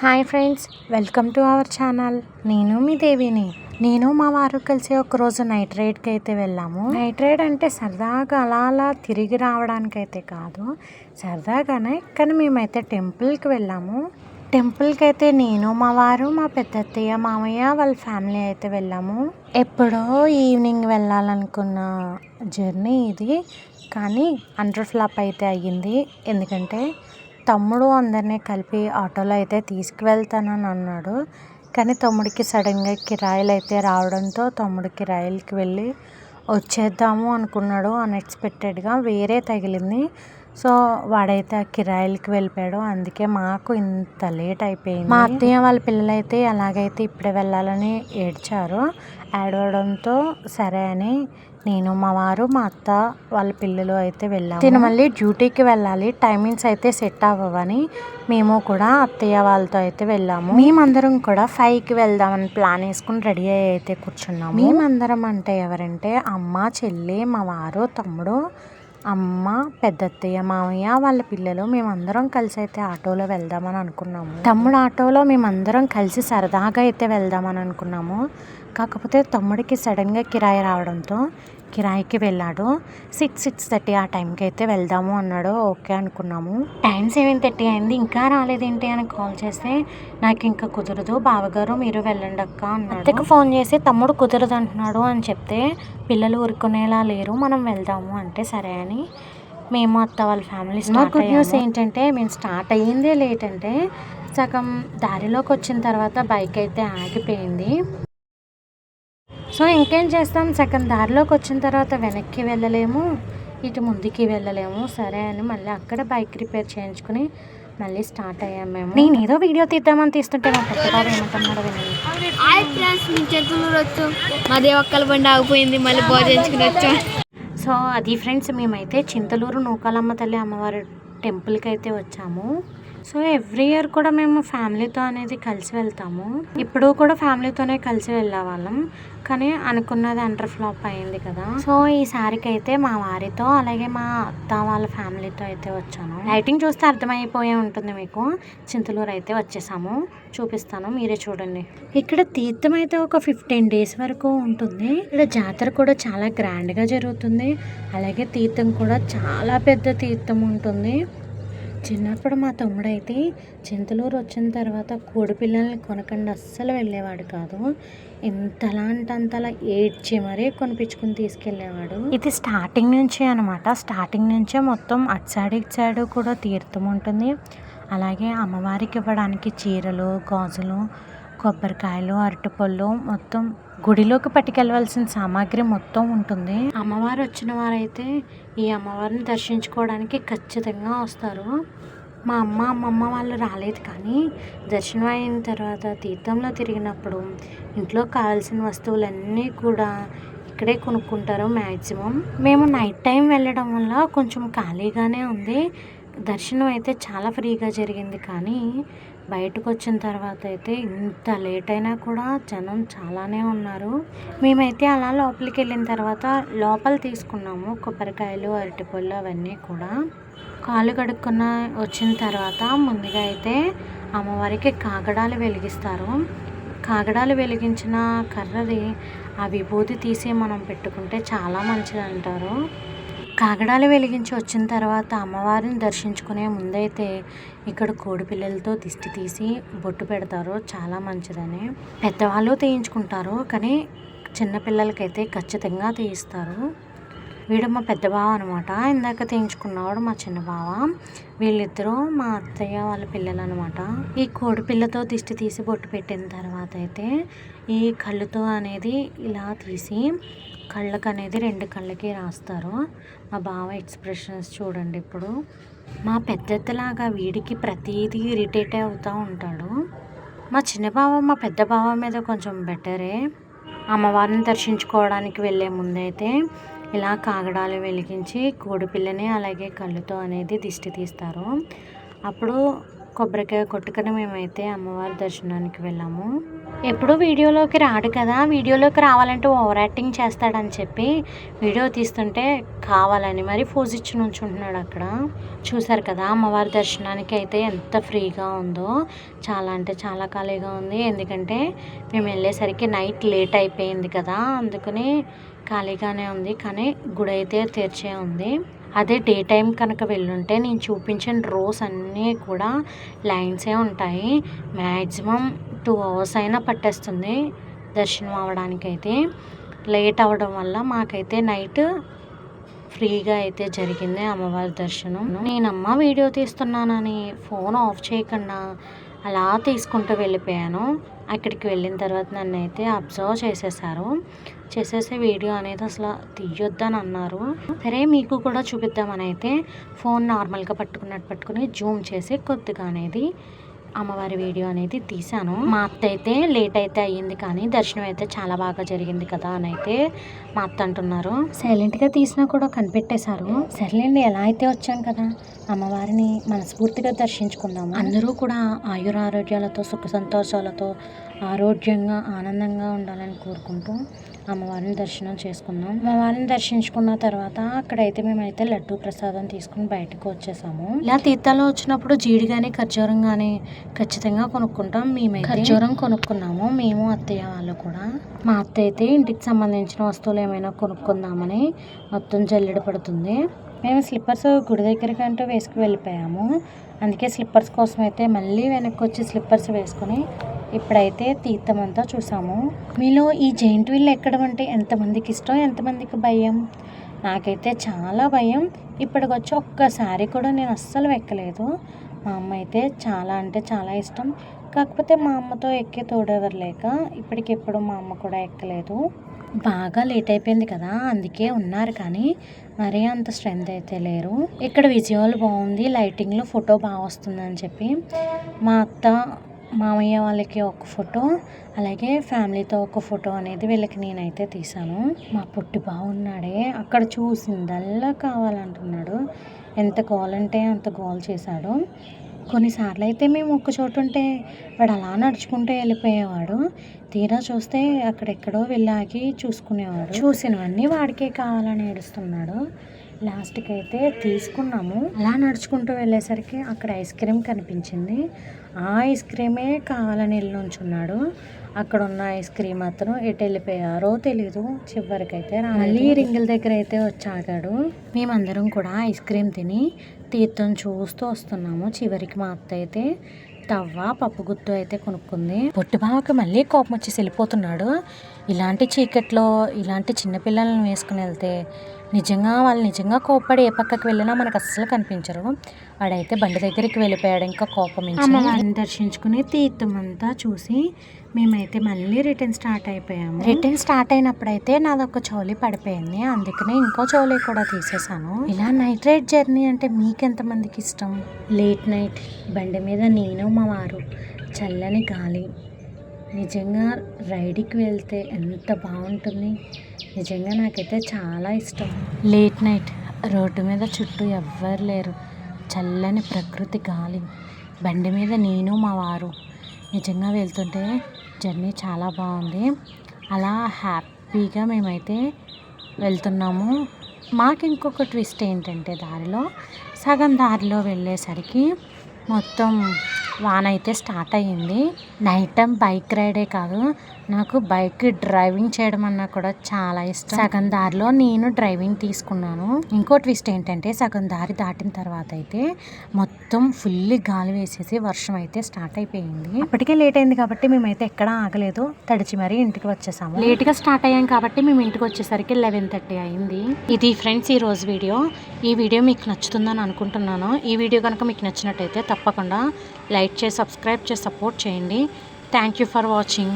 Hi friends welcome to our channel. నేను మీ దేవిని. నేను మా వారు కలిసి ఒకరోజు నైట్ రైడ్కి అయితే వెళ్ళాము. నైట్ రైడ్ అంటే సరదాగా అలా అలా తిరిగి రావడానికి అయితే కాదు. సరదాగానే కానీ మేమైతే టెంపుల్కి వెళ్ళాము. టెంపుల్కి అయితే నేను మా వారు మా పెద్దత్తయ్య మామయ్య వాళ్ళ ఫ్యామిలీ అయితే వెళ్ళాము. ఎప్పుడో ఈవినింగ్ వెళ్ళాలనుకున్న జర్నీ ఇది కానీ అండర్ ఫ్లాప్ అయితే అయ్యింది. ఎందుకంటే తమ్ముడు అందరినీ కలిపి ఆటోలో అయితే తీసుకువెళ్తానని అన్నాడు. కానీ తమ్ముడికి సడన్గా కిరాయిలు అయితే రావడంతో తమ్ముడు కిరాయిలకి వెళ్ళి వచ్చేద్దాము అనుకున్నాడు. అన్ఎక్స్పెక్టెడ్గా వేరే తగిలింది. సో వాడైతే ఆ కిరాయిలకి వెళ్ళిపోయాడు. అందుకే మాకు ఇంత లేట్ అయిపోయింది. మా అత్తయ్య వాళ్ళ పిల్లలైతే ఎలాగైతే ఇప్పుడే వెళ్ళాలని ఏడ్చారు ఏడవడంతో సరే అని నేను మా వారు మా అత్త వాళ్ళ పిల్లలు అయితే వెళ్ళాము. తిను మళ్ళీ డ్యూటీకి వెళ్ళాలి. టైమింగ్స్ అయితే సెట్ అవ్వవని మేము కూడా అత్తయ్య వాళ్ళతో అయితే వెళ్ళాము. మేమందరం కూడా ఫైవ్కి వెళ్దామని ప్లాన్ వేసుకుని రెడీ అయ్యి అయితే కూర్చున్నాము. మేమందరం అంటే ఎవరంటే అమ్మ చెల్లి మా వారు తమ్ముడు అమ్మ పెద్దత్తయ్య మామయ్య వాళ్ళ పిల్లలు మేమందరం కలిసి అయితే ఆటోలో వెళ్దామని అనుకున్నాము. తమ్ముడు ఆటోలో మేమందరం కలిసి సరదాగా అయితే వెళ్దామని అనుకున్నాము. కాకపోతే తమ్ముడికి సడన్గా కిరాయి రావడంతో కిరాయికి వెళ్ళాడు. సిక్స్ సిక్స్ థర్టీ ఆ టైంకి అయితే వెళ్దాము అన్నాడు. ఓకే అనుకున్నాము. టైం సెవెన్ థర్టీ అయింది. ఇంకా రాలేదేంటి అని కాల్ చేస్తే నాకు ఇంకా కుదరదు. బావగారు మీరు వెళ్ళండి అక్క అన్నాడు. ఫోన్ చేసి తమ్ముడు కుదరదు అంటున్నాడు అని చెప్తే పిల్లలు ఊరుకునేలా లేరు. మనం వెళ్దాము అంటే సరే అని మేము అత్త వాళ్ళ ఫ్యామిలీ స్టార్ట్ గుడ్ న్యూస్ ఏంటంటే మేము స్టార్ట్ అయ్యిందే లేట్ అంటే సగం దారిలోకి వచ్చిన తర్వాత బైక్ అయితే ఆగిపోయింది. సో ఇంకేం చేస్తాం? సగం దారిలోకి వచ్చిన తర్వాత వెనక్కి వెళ్ళలేము ఇటు ముందుకి వెళ్ళలేము. సరే అని మళ్ళీ అక్కడ బైక్ రిపేర్ చేయించుకుని మళ్ళీ స్టార్ట్ అయ్యాము మేము. నేను ఏదో వీడియో తీద్దామని తీస్తుంటే మా పెద్దబాబు ఏమంటున్నాడో వినండి మాది ఒక్కల బండి ఆగిపోయింది మళ్ళీ భోజించుకుని వచ్చాం. సో అది ఫ్రెండ్స్ మేమైతే చింతలూరు నూకాలమ్మ తల్లి అమ్మవారి టెంపుల్కి అయితే వచ్చాము. సో ఎవ్రీ ఇయర్ కూడా మేము ఫ్యామిలీతో అనేది కలిసి వెళ్తాము. ఇప్పుడు కూడా ఫ్యామిలీతోనే కలిసి వెళ్ళే వాళ్ళం. కానీ అనుకున్నది అండర్ ఫ్లాప్ అయింది కదా. సో ఈసారికి అయితే మా వారితో అలాగే మా అత్త వాళ్ళ ఫ్యామిలీతో అయితే వచ్చాను. లైటింగ్ చూస్తే అర్థమైపోయే ఉంటుంది మీకు. చింతలూరు అయితే వచ్చేసాము. చూపిస్తాను. మీరే చూడండి. ఇక్కడ తీర్థం అయితే ఒక ఫిఫ్టీన్ డేస్ వరకు ఉంటుంది. ఇక్కడ జాతర కూడా చాలా గ్రాండ్గా జరుగుతుంది. అలాగే తీర్థం కూడా చాలా పెద్ద తీర్థం ఉంటుంది. చిన్నప్పుడు మా తమ్ముడైతే చింతలూరు వచ్చిన తర్వాత కోడి పిల్లల్ని కొనకుండా అస్సలు వెళ్ళేవాడు కాదు. ఎంతలా అంటే అంతలా ఏడ్చి మరీ కొనిపించుకుని తీసుకెళ్ళేవాడు. ఇది స్టార్టింగ్ నుంచే అనమాట స్టార్టింగ్ నుంచే మొత్తం అటు సైడ్ ఇటు సైడ్ కూడా తీర్థం ఉంటుంది. అలాగే అమ్మవారికి ఇవ్వడానికి చీరలు గాజులు కొబ్బరికాయలు అరటిపళ్ళు మొత్తం గుడిలోకి పట్టుకెళ్ళవలసిన సామాగ్రి మొత్తం ఉంటుంది. అమ్మవారు వచ్చిన వారైతే ఈ అమ్మవారిని దర్శించుకోవడానికి ఖచ్చితంగా వస్తారు. మా అమ్మ అమ్మమ్మ వాళ్ళు రాలేదు కానీ దర్శనం అయిన తర్వాత తీర్థంలో తిరిగినప్పుడు ఇంట్లో కావాల్సిన వస్తువులన్నీ కూడా ఇక్కడే కొనుక్కుంటారు మ్యాక్సిమం మేము నైట్ టైం వెళ్ళడం వల్ల కొంచెం ఖాళీగానే ఉంది. దర్శనం అయితే చాలా ఫ్రీగా జరిగింది. కానీ బయటకు వచ్చిన తర్వాత అయితే ఇంత లేట్ అయినా కూడా జనం చాలానే ఉన్నారు. మేమైతే అలా లోపలికి వెళ్ళిన తర్వాత లోపల తీసుకున్నాము. కొబ్బరికాయలు అరటిపళ్ళు అవన్నీ కూడా. కాలు కడుక్కున్న వచ్చిన తర్వాత ముందుగా అయితే అమ్మవారికి కాగడాలు వెలిగిస్తారు. కాగడాలు వెలిగించిన కర్రది ఆ విభూతి తీసి మనం పెట్టుకుంటే చాలా మంచిది అంటారు కాగడాలు వెలిగించి వచ్చిన తర్వాత అమ్మవారిని దర్శించుకునే ముందైతే ఇక్కడ కోడి పిల్లలతో దిష్టి తీసి బొట్టు పెడతారు. చాలా మంచిదని. పెద్దవాళ్ళు తీయించుకుంటారు. కానీ చిన్నపిల్లలకైతే ఖచ్చితంగా తీయిస్తారు. వీడు మా పెద్ద బావ అనమాట ఇందాక తీయించుకున్నవాడు మా చిన్న బావ. వీళ్ళిద్దరూ మా అత్తయ్య వాళ్ళ పిల్లలు అనమాట ఈ కోడి పిల్లతో దిష్టి తీసి బొట్టు పెట్టిన తర్వాత అయితే ఈ కళ్ళుతో అనేది ఇలా తీసి కళ్ళకు అనేది రెండు కళ్ళకి రాస్తారు. మా బావ ఎక్స్ప్రెషన్స్ చూడండి ఇప్పుడు. మా పెద్దలాగా వీడికి ప్రతిదీ ఇరిటేట్ అవుతూ ఉంటాడు. మా చిన్న బావ మా పెద్ద బావ మీద కొంచెం బెటరే. అమ్మవారిని దర్శించుకోవడానికి వెళ్ళే ముందైతే ఇలా కాగడాలు వెలిగించి కోడిపిల్లని అలాగే కళ్ళుతో అనేది దిష్టి తీస్తారు. అప్పుడు కొబ్బరికాయ కొట్టుకొని మేమైతే అమ్మవారి దర్శనానికి వెళ్ళాము. ఎప్పుడు వీడియోలోకి రాడు కదా. వీడియోలోకి రావాలంటే ఓవర్ యాక్టింగ్ చేస్తాడని చెప్పి వీడియో తీస్తుంటే కావాలని మరి ఫోజ్ ఇచ్చి ఉంచుంటున్నాడు అక్కడ. చూసారు కదా అమ్మవారి దర్శనానికి అయితే ఎంత ఫ్రీగా ఉందో. చాలా అంటే చాలా ఖాళీగా ఉంది. ఎందుకంటే మేము వెళ్ళేసరికి నైట్ లేట్ అయిపోయింది కదా. అందుకని ఖాళీగానే ఉంది కానీ గుడి అయితే తెరిచే ఉంది. అదే డే టైం కనుక వెళ్ళుంటే నేను చూపించిన రోస్ అన్నీ కూడా లైన్సే ఉంటాయి. మ్యాక్సిమం టూ అవర్స్ అయినా పట్టేస్తుంది దర్శనం అవ్వడానికైతే. లేట్ అవ్వడం వల్ల మాకైతే నైట్ ఫ్రీగా అయితే జరిగింది అమ్మవారి దర్శనం. నేనమ్మ వీడియో తీస్తున్నానని ఫోన్ ఆఫ్ చేయకుండా అలా తీసుకుంటూ వెళ్ళిపోయాను. అక్కడికి వెళ్ళిన తర్వాత నన్ను అయితే అబ్జర్వ్ చేసేసారు. చేసేసే వీడియో అనేది అసలు తీయొద్దని అన్నారు. సరే మీకు కూడా చూపిద్దామని అయితే ఫోన్ నార్మల్గా పట్టుకున్నట్టు పట్టుకుని జూమ్ చేసి కొద్దిగా అనేది అమ్మవారి వీడియో అనేది తీశాను. మా అత్త అయితే లేట్ అయితే అయ్యింది కానీ దర్శనం అయితే చాలా బాగా జరిగింది కదా అని అయితే మా అత్త అంటున్నారు. సైలెంట్గా తీసినా కూడా కనిపెట్టేశారు. సర్లేండి ఎలా అయితే వచ్చాం కదా? అమ్మవారిని మనస్ఫూర్తిగా దర్శించుకుందాము? అందరూ కూడా ఆయురారోగ్యాలతో సుఖ సంతోషాలతో ఆరోగ్యంగా ఆనందంగా ఉండాలని కోరుకుంటూ అమ్మవారిని దర్శనం చేసుకున్నాం అమ్మవారిని దర్శించుకున్న తర్వాత అక్కడైతే మేమైతే లడ్డు ప్రసాదం తీసుకుని బయటకు వచ్చేసాము. ఇలా తీర్థాలు వచ్చినప్పుడు జీడి కానీ ఖర్జూరం కానీ ఖచ్చితంగా కొనుక్కుంటాం. మేమైతే ఖర్జూరం కొనుక్కున్నాము. మేము అత్తయ్య వాళ్ళు కూడా. మా అత్త అయితే ఇంటికి సంబంధించిన వస్తువులు ఏమైనా కొనుక్కుందామని మొత్తం జల్లెడ పడుతుంది. మేము స్లిప్పర్స్ గుడి దగ్గరికి అంటూ వేసుకు వెళ్ళిపోయాము. అందుకే స్లిప్పర్స్ కోసం అయితే మళ్ళీ వెనక్కి వచ్చి స్లిప్పర్స్ వేసుకొని ఇప్పుడైతే తీర్థం అంతా చూసాము. మీలో ఈ జైంట్ వీల్ ఎక్కడం అంటే ఎంతమందికి ఇష్టం ఎంతమందికి భయం? నాకైతే చాలా భయం. ఇప్పటికొచ్చి ఒక్కసారి కూడా నేను అస్సలు ఎక్కలేదు మా అమ్మ అయితే చాలా అంటే చాలా ఇష్టం. కాకపోతే మా అమ్మతో ఎక్కే తోడెవరు లేక ఇప్పటికెప్పుడు మా అమ్మ కూడా ఎక్కలేదు. బాగా లేట్ అయిపోయింది కదా అందుకే ఉన్నారు కానీ మరీ అంత స్ట్రెంత్ అయితే లేరు. ఇక్కడ విజువల్ బాగుంది లైటింగ్లో ఫోటో బాగా వస్తుందని చెప్పి మా అత్త మామయ్య వాళ్ళకి ఒక ఫోటో అలాగే ఫ్యామిలీతో ఒక ఫోటో అనేది వీళ్ళకి నేనైతే తీసాను మా పుట్టి బాగున్నాడే అక్కడ చూసిందల్లా కావాలంటున్నాడు. ఎంత గోల్ అంటే అంత గోల్ చేశాడు. కొన్నిసార్లు అయితే మేము ఒక్క చోటు ఉంటే వాడు అలా నడుచుకుంటూ వెళ్ళిపోయేవాడు. తీరా చూస్తే అక్కడెక్కడో వెళ్ళాకి చూసుకునేవాడు. చూసినవన్నీ వాడికే కావాలని ఏడుస్తున్నాడు. లాస్ట్కి అయితే తీసుకున్నాము. అలా నడుచుకుంటూ వెళ్ళేసరికి అక్కడ ఐస్ క్రీమ్ కనిపించింది. ఆ ఐస్ క్రీమే కావాలని వెళ్ళి నుంచున్నాడు. అక్కడ ఉన్న ఐస్ క్రీమ్ అతను ఎటు వెళ్ళిపోయారో తెలీదు. చివరికైతే మళ్ళీ రింగుల దగ్గర అయితే వచ్చాగాడు మేమందరం కూడా ఐస్ క్రీమ్ తిని తీర్థం చూస్తూ వస్తున్నాము. చివరికి మా అత్త అయితే తవ్వ పప్పు గుత్తు అయితే కొనుక్కుంది. పొట్టిబావకి మళ్ళీ కోపం వచ్చేసి వెళ్ళిపోతున్నాడు. ఇలాంటి చీకట్లో ఇలాంటి చిన్నపిల్లలను వేసుకుని వెళ్తే నిజంగా వాళ్ళు నిజంగా కోప్పడి ఏ పక్కకి వెళ్ళినా మనకు అస్సలు కనిపించరు. వాడైతే బండి దగ్గరికి వెళ్ళిపోయాడు ఇంకా కోపం అమ్మవారిని దర్శించుకుని తీర్థం అంతా చూసి మేమైతే మళ్ళీ రిటర్న్ స్టార్ట్ అయిపోయాము. రిటర్న్ స్టార్ట్ అయినప్పుడైతే నాది ఒక చౌలి పడిపోయింది. అందుకనే ఇంకో చౌలి కూడా తీసేసాను ఇలా నైట్ రైడ్ జర్నీ అంటే మీకెంతమందికి ఇష్టం? లేట్ నైట్ బండి మీద నేను మా వారు చల్లని గాలి నిజంగా రైడ్కి వెళ్తే ఎంత బాగుంటుంది. నిజంగా నాకైతే చాలా ఇష్టం. లేట్ నైట్ రోడ్డు మీద చుట్టూ ఎవ్వరు లేరు. చల్లని ప్రకృతి గాలి. బండి మీద నేను మా వారు నిజంగా వెళ్తుంటే జర్నీ చాలా బాగుంది. అలా హ్యాపీగా మేమైతే వెళ్తున్నాము. మాకు ఇంకొక ట్విస్ట్ ఏంటంటే దారిలో సగం దారిలో వెళ్ళేసరికి మొత్తం వాన అయితే స్టార్ట్ అయ్యింది. నైట్ టైం బైక్ రైడే కాదు నాకు బైక్ డ్రైవింగ్ చేయడం అన్నా కూడా చాలా ఇష్టం. సగం దారిలో నేను డ్రైవింగ్ తీసుకున్నాను. ఇంకో ట్విస్ట్ ఏంటంటే సగం దారి దాటిన తర్వాత అయితే మొత్తం ఫుల్ గాలి వేసేసి వర్షం అయితే స్టార్ట్ అయిపోయింది. అప్పటికే లేట్ అయింది కాబట్టి మేమైతే ఎక్కడా ఆగలేదు. తడిచి మరీ ఇంటికి వచ్చేసాము. లేట్గా స్టార్ట్ అయ్యాం కాబట్టి మేము ఇంటికి వచ్చేసరికి లెవెన్ థర్టీ అయింది. ఇది ఫ్రెండ్స్ ఈ రోజు వీడియో. ఈ వీడియో మీకు నచ్చుతుందని అనుకుంటున్నాను. ఈ వీడియో కనుక మీకు నచ్చినట్టయితే తప్పకుండా లైక్ చేసి సబ్స్క్రైబ్ చేసి సపోర్ట్ చేయండి. Thank you for watching